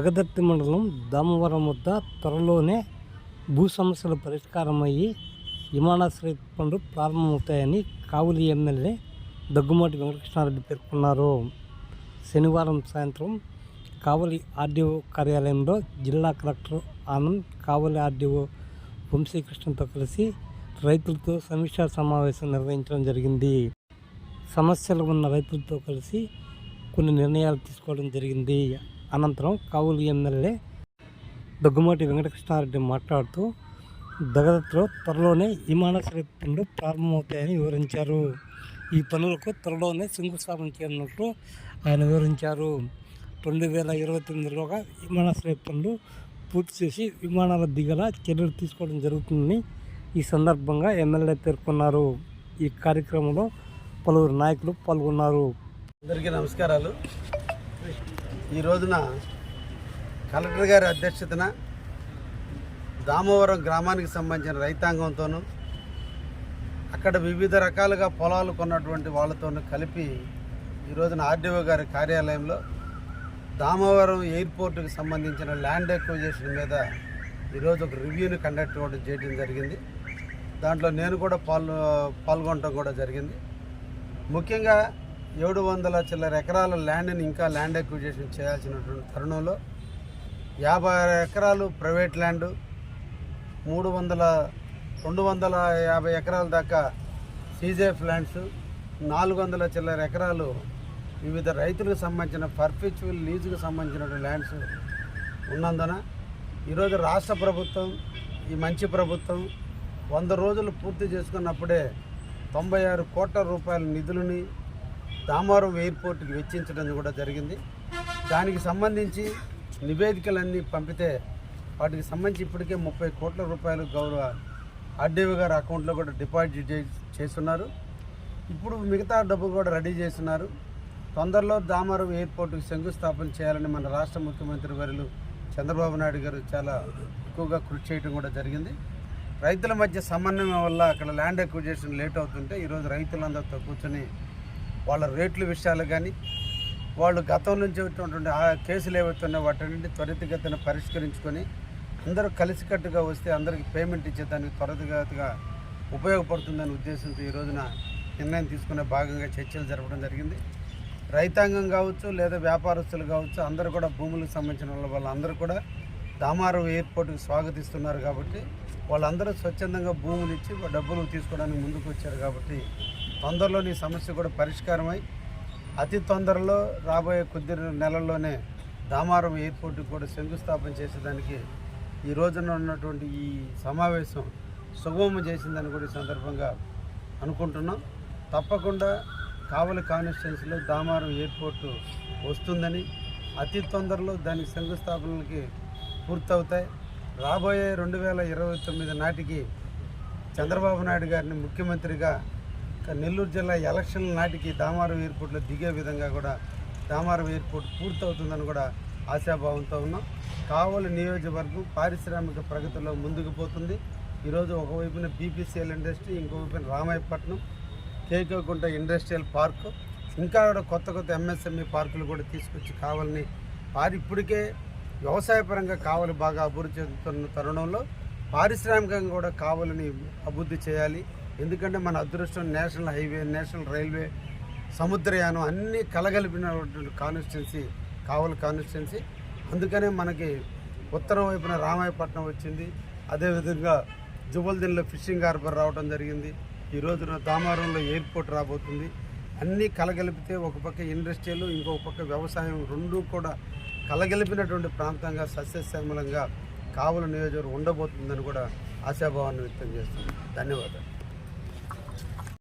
జగదత్తి మండలం దామవరం వద్ద త్వరలోనే భూ సమస్యల పరిష్కారమయ్యి విమానాశ్రయ పనులు ప్రారంభమవుతాయని కావులి ఎమ్మెల్యే దగ్గుమాటి వెంకటకృష్ణారెడ్డి పేర్కొన్నారు. శనివారం సాయంత్రం కావలి ఆర్డీఓ కార్యాలయంలో జిల్లా కలెక్టర్ ఆనంద్ కావలి ఆర్డీఓ వంశీకృష్ణతో కలిసి రైతులతో సమీక్షా సమావేశం నిర్వహించడం జరిగింది. సమస్యలు ఉన్న రైతులతో కలిసి కొన్ని నిర్ణయాలు తీసుకోవడం జరిగింది. అనంతరం కావులు ఎమ్మెల్యే దగ్గుమాటి వెంకటకృష్ణారెడ్డి మాట్లాడుతూ దగదత్లో త్వరలోనే విమానాశ్రయ పనులు ప్రారంభమవుతాయని వివరించారు. ఈ పనులకు త్వరలోనే శంకుస్థాపన చేయనున్నట్లు ఆయన వివరించారు. రెండు వేల ఇరవై తొమ్మిదిలోగా విమానాశ్రయ పనులు పూర్తి చేసి విమానాల దిగల చర్యలు తీసుకోవడం జరుగుతుందని ఈ సందర్భంగా ఎమ్మెల్యే పేర్కొన్నారు. ఈ కార్యక్రమంలో పలువురు నాయకులు పాల్గొన్నారు. అందరికీ నమస్కారాలు. ఈ రోజున కలెక్టర్ గారి అధ్యక్షతన దామవరం గ్రామానికి సంబంధించిన రైతాంగంతోనూ అక్కడ వివిధ రకాలుగా పొలాలు కొన్నటువంటి వాళ్ళతోనూ కలిపి ఈ రోజున ఆర్డీఓ గారి కార్యాలయంలో దామవరం ఎయిర్పోర్టుకు సంబంధించిన ల్యాండ్ ఎక్విజేషన్ మీద ఈరోజు ఒక రివ్యూని కండక్ట్ అవ్వడం చేయడం జరిగింది. దాంట్లో నేను కూడా పాల్గొ పాల్గొనడం కూడా జరిగింది. ముఖ్యంగా ఏడు వందల చిల్లర ఎకరాల ల్యాండ్ని ఇంకా ల్యాండ్ ఎక్విజేషన్ చేయాల్సినటువంటి తరుణంలో యాభై ఎకరాలు ప్రైవేట్ ల్యాండ్ మూడు వందల రెండు వందల యాభై ఎకరాల దాకా సీజేఫ్ ల్యాండ్స్ నాలుగు వందల చిల్లర ఎకరాలు వివిధ రైతులకు సంబంధించిన పర్ఫెక్చువల్ లీజుకు సంబంధించిన ల్యాండ్స్ ఉన్నందున ఈరోజు రాష్ట్ర ప్రభుత్వం ఈ మంచి ప్రభుత్వం వంద రోజులు పూర్తి చేసుకున్నప్పుడే తొంభై ఆరు కోట్ల రూపాయల నిధులని దామారం ఎయిర్పోర్ట్కి వెచ్చించడం కూడా జరిగింది. దానికి సంబంధించి నివేదికలన్నీ పంపితే వాటికి సంబంధించి ఇప్పటికే ముప్పై కోట్ల రూపాయలు గౌరవ ఆర్డీఓ గారి అకౌంట్లో కూడా డిపాజిట్ చే- చేస్తున్నారు. ఇప్పుడు మిగతా డబ్బు కూడా రెడీ చేస్తున్నారు. తొందరలో దామారం ఎయిర్పోర్టుకి శంకుస్థాపన చేయాలని మన రాష్ట్ర ముఖ్యమంత్రి వర్యులు చంద్రబాబు నాయుడు గారు చాలా ఎక్కువగా కృషి చేయడం కూడా జరిగింది. రైతుల మధ్య సమన్వయం వల్ల అక్కడ ల్యాండ్ ఎక్విజేషన్ లేట్ అవుతుంటే ఈరోజు రైతులందరితో కూర్చొని వాళ్ళ రేట్ల విషయాలు కానీ వాళ్ళు గతం నుంచి ఉన్నటువంటి ఆ కేసులు ఏవైతున్నాయో నుండి త్వరితగతిన పరిష్కరించుకొని అందరూ కలిసికట్టుగా వస్తే అందరికి పేమెంట్ ఇచ్చేదానికి త్వరితగతిగా ఉపయోగపడుతుందనే ఉద్దేశంతో ఈ రోజున నిర్ణయం తీసుకునే భాగంగా చర్చలు జరపడం జరిగింది. రైతాంగం కావచ్చు లేదా వ్యాపారస్తులు కావచ్చు అందరూ కూడా భూములకు సంబంధించిన వాళ్ళ వాళ్ళందరూ కూడా దామారం ఎయిర్పోర్ట్కి స్వాగతిస్తున్నారు కాబట్టి వాళ్ళందరూ స్వచ్ఛందంగా భూములు ఇచ్చి డబ్బులు తీసుకోవడానికి ముందుకు వచ్చారు కాబట్టి తొందరలో సమస్య కూడా పరిష్కారమై అతి తొందరలో రాబోయే కొద్ది నెలల్లోనే దామారం ఎయిర్పోర్ట్కి కూడా శంకుస్థాపన చేసేదానికి ఈ రోజున ఉన్నటువంటి ఈ సమావేశం సుగమం చేసిందని కూడా ఈ సందర్భంగా అనుకుంటున్నాం. తప్పకుండా కావలి కాన్స్టిట్యున్సీలో దామారం ఎయిర్పోర్టు వస్తుందని అతి తొందరలో దాని శంకుస్థాపనలకి పూర్తవుతాయి. రాబోయే రెండు వేల ఇరవై తొమ్మిది నాటికి చంద్రబాబు నాయుడు గారిని ముఖ్యమంత్రిగా నెల్లూరు జిల్లా ఎలక్షన్ నాటికి దామారం ఎయిర్పోర్ట్లో దిగే విధంగా కూడా దామారం ఎయిర్పోర్ట్ పూర్తవుతుందని కూడా ఆశాభావంతో ఉన్నాం. కావలి నియోజకవర్గం పారిశ్రామిక ప్రగతిలో ముందుకు పోతుంది. ఈరోజు ఒకవైపున బీపీసీఎల్ ఇండస్ట్రీ ఇంకోవైపున రామాయపట్నం కేకోకుంట ఇండస్ట్రియల్ పార్కు ఇంకా కూడా కొత్త కొత్త ఎంఎస్ఎంఈ పార్కులు కూడా తీసుకొచ్చి కావాలని వారి ఇప్పటికే వ్యవసాయపరంగా కావలి బాగా అభివృద్ధి చెందుతున్న తరుణంలో పారిశ్రామికంగా కూడా కావాలని అభివృద్ధి చేయాలి. ఎందుకంటే మన అదృష్టం నేషనల్ హైవే నేషనల్ రైల్వే సముద్రయానం అన్నీ కలగలిపినటువంటి కాన్స్టిట్యున్సీ కావలి కాన్స్టిట్యున్సీ అందుకనే మనకి ఉత్తరం వైపున రామాయపట్నం వచ్చింది. అదేవిధంగా జుబల్దిన్లో ఫిషింగ్ హార్బర్ రావడం జరిగింది. ఈ రోజున దామారంలో ఎయిర్పోర్ట్ రాబోతుంది. అన్నీ కలగలిపితే ఒక పక్క ఇండస్ట్రీలు ఇంకొక పక్క వ్యవసాయం రెండూ కూడా కలగలిపినటువంటి ప్రాంతంగా సస్యశ్యామలంగా కావుల నియోజకవర్గం ఉండబోతుందని కూడా ఆశాభావాన్ని వ్యక్తం చేస్తుంది. ధన్యవాదాలు.